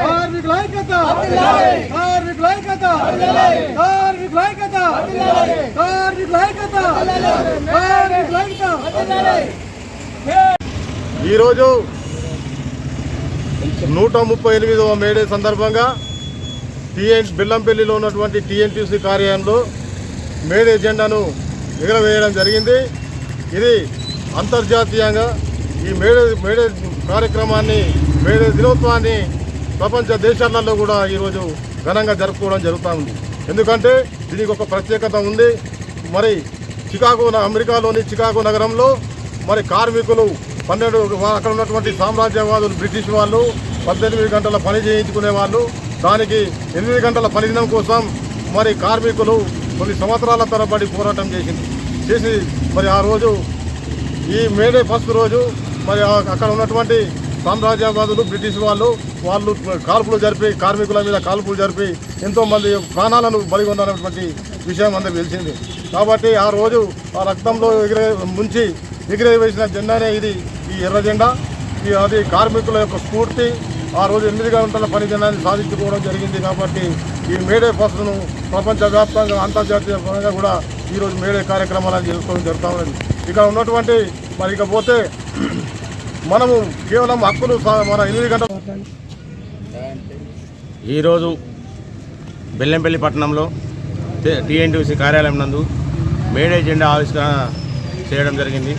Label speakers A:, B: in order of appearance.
A: కార్మికుల
B: ఐక్యత కార్మికుల ఐక్యత కార్మికుల ఐక్యత కార్మికుల ఐక్యత ఈరోజు నూట ముప్పై ఎనిమిదవ మేడే సందర్భంగా టీఎన్ బెల్లంపల్లిలో ఉన్నటువంటి టీఎన్టీసీ కార్యాలయంలో మేడే జెండాను ఎగరవేయడం జరిగింది. ఇది అంతర్జాతీయంగా ఈ మేడే మేడే కార్యక్రమాన్ని మేడే దినోత్సవాన్ని ప్రపంచ దేశాలలో కూడా ఈరోజు ఘనంగా జరుపుకోవడం జరుగుతూ ఉంది. ఎందుకంటే దీనికి ఒక ప్రత్యేకత ఉంది. మరి చికాగో అమెరికాలోని చికాగో నగరంలో మరి కార్మికులు పన్నెండు అక్కడ ఉన్నటువంటి సామ్రాజ్యవాదులు బ్రిటిష్ వాళ్ళు పద్దెనిమిది గంటల పని చేయించుకునే వాళ్ళు. దానికి ఎనిమిది గంటల పనిదినం కోసం మరి కార్మికులు కొన్ని సంవత్సరాల తరబడి పోరాటం చేసింది. చేసి మరి ఆ రోజు ఈ మేడే ఫస్ట్ రోజు మరి అక్కడ ఉన్నటువంటి సామ్రాజ్యవాదులు బ్రిటిష్ వాళ్ళు వాళ్ళు కాల్పులు జరిపి కార్మికుల మీద కాల్పులు జరిపి ఎంతోమంది ప్రాణాలను బలిగొన్నటువంటి విషయం అందరికి తెలిసింది. కాబట్టి ఆ రోజు ఆ రక్తంలో ఎగిరే ముంచి ఎగిరే వేసిన జెండానే ఇది ఈ ఎర్ర జెండా. ఈ అది కార్మికుల యొక్క స్ఫూర్తి. ఆ రోజు ఎనిమిది గంటల పని దినాన్ని సాధించుకోవడం జరిగింది కాబట్టి ఈ మేడే ఫస్ట్ను ప్రపంచవ్యాప్తంగా అంతర్జాతీయ పరంగా కూడా ఈరోజు మేడే కార్యక్రమాలను చేసుకోవడం జరుగుతూ ఉన్నది. ఇక్కడ ఉన్నటువంటి మరి ఇకపోతే మనము కేవలం హక్కులు మన ఎనిమిది గంటల
C: ఈరోజు బెల్లంపల్లి పట్టణంలో టీఎన్టీసీ కార్యాలయం నందు మేడే జెండా ఆవిష్కరణ చేయడం జరిగింది.